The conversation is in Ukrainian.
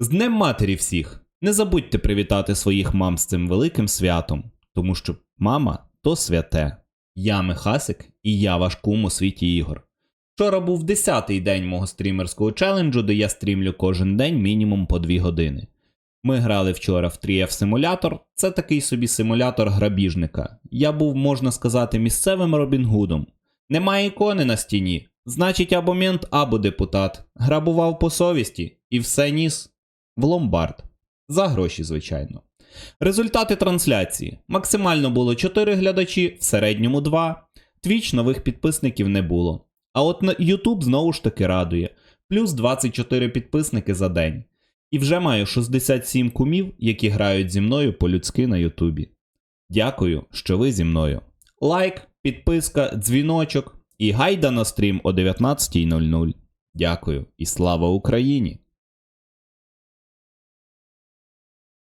З Днем Матері всіх! Не забудьте привітати своїх мам з цим великим святом, тому що мама то святе. Я Михасик і я ваш кум у світі ігор. Вчора був 10-й день мого стрімерського челенджу, де я стрімлю кожен день мінімум по 2 години. Ми грали вчора в 3F симулятор. Це такий собі симулятор грабіжника. Я був, можна сказати, місцевим Робін Гудом. Немає ікони на стіні. Значить, або мент, або депутат. Грабував по совісті і все ніс в ломбард. За гроші, звичайно. Результати трансляції. Максимально було 4 глядачі, в середньому 2. Твіч нових підписників не було. А от на YouTube знову ж таки радує. Плюс 24 підписники за день. І вже маю 67 кумів, які грають зі мною по-людськи на Ютубі. Дякую, що ви зі мною. Лайк, підписка, дзвіночок і гайда на стрім о 19.00. Дякую і слава Україні!